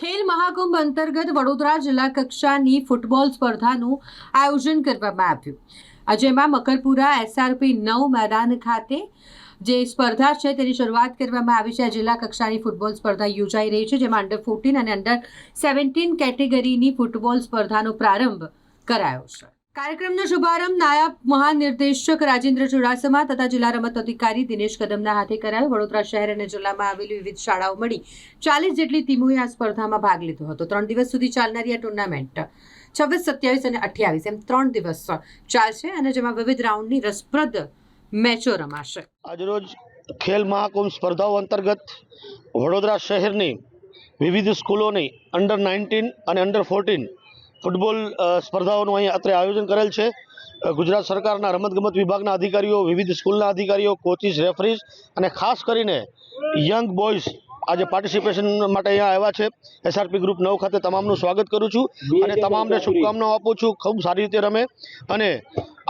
ખેલ મહાકુંભ અંતર્ગત વડોદરા જિલ્લા કક્ષાની ફૂટબોલ સ્પર્ધાનું આયોજન કરવામાં આવ્યું. જેમાં મકરપુરા એસઆરપી નવ મેદાન ખાતે જે સ્પર્ધા છે તેની શરૂઆત કરવામાં આવી છે. આ જિલ્લા કક્ષાની ફૂટબોલ સ્પર્ધા યોજાઈ રહી છે, જેમાં અંડર ફોર્ટીન અને અંડર સેવન્ટીન કેટેગરીની ફૂટબોલ સ્પર્ધાનો પ્રારંભ કરાયો છે. કાર્યક્રમનો શુભારંભ નાયબ મહાનિર્દેશક રાજેન્દ્ર ચુડાસમા તથા જિલ્લા રમત અધિકારી દિનેશ કદમના હાથે કરાયો. વડોદરા શહેર અને જિલ્લામાં આવેલી વિવિધ શાળાઓ મળી ચાલીસ જેટલી ટીમોએ આ સ્પર્ધામાં ભાગ લીધો હતો. ત્રણ દિવસ સુધી ચાલનારી આ ટુર્નામેન્ટ છવ્વીસ, સત્યાવીસ અને અઠ્યાવીસ એમ ત્રણ દિવસ ચાલશે અને જેમાં વિવિધ રાઉન્ડની રસપ્રદ મેચો રમાશે. આજરોજ ખેલ મહાકુંભ સ્પર્ધાઓ અંતર્ગત વડોદરા શહેરની વિવિધ સ્કૂલોની અંડર નાઇન્ટીન અને અંડર ફોર્ટીન ફૂટબોલ સ્પર્ધાઓનું અહીં અત્રે આયોજન કરેલ છે. ગુજરાત સરકારના રમતગમત વિભાગના અધિકારીઓ, વિવિધ સ્કૂલના અધિકારીઓ, કોચિસ, રેફરીઝ અને ખાસ કરીને યંગ બોયઝ આજે પાર્ટિસિપેશન માટે અહીંયા આવ્યા છે. એસઆરપી ગ્રુપ નવ ખાતે તમામનું સ્વાગત કરું છું અને તમામને શુભકામનાઓ આપું છું. ખૂબ સારી રીતે રમે અને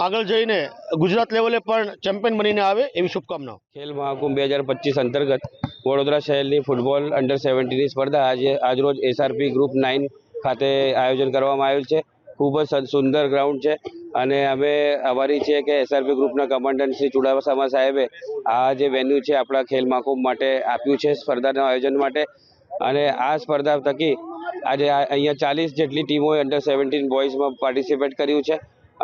આગળ જઈને ગુજરાત લેવલે પણ ચેમ્પિયન બનીને આવે એવી શુભકામનાઓ. ખેલ મહાકુંભ બે હજાર પચીસ અંતર્ગત વડોદરા શહેરની ફૂટબોલ અંડર સેવન્ટીની સ્પર્ધા આજે, આજરોજ એસઆરપી ગ્રુપ નાઇન ખાતે આયોજન કરવામાં આવ્યું છે. ખૂબ જ સુંદર ગ્રાઉન્ડ છે અને અમે અમારી છે કે એસઆરપી ગ્રુપના કમાન્ડન્ટ શ્રી ચુડાસમા સાહેબે આ જે વેન્યુ છે આપણા ખેલ મહાકુંભ માટે આપ્યું છે સ્પર્ધાના આયોજન માટે. અને આ સ્પર્ધા થકી આજે અહીંયા ચાલીસ જેટલી ટીમોએ અંડર સેવન્ટીન બોયઝમાં પાર્ટિસિપેટ કર્યું છે.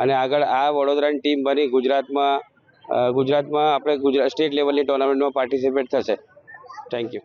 અને આગળ આ વડોદરાની ટીમ બની ગુજરાતમાં ગુજરાતમાં આપણે ગુજરાત સ્ટેટ લેવલની ટુર્નામેન્ટમાં પાર્ટિસિપેટ થશે. Thank you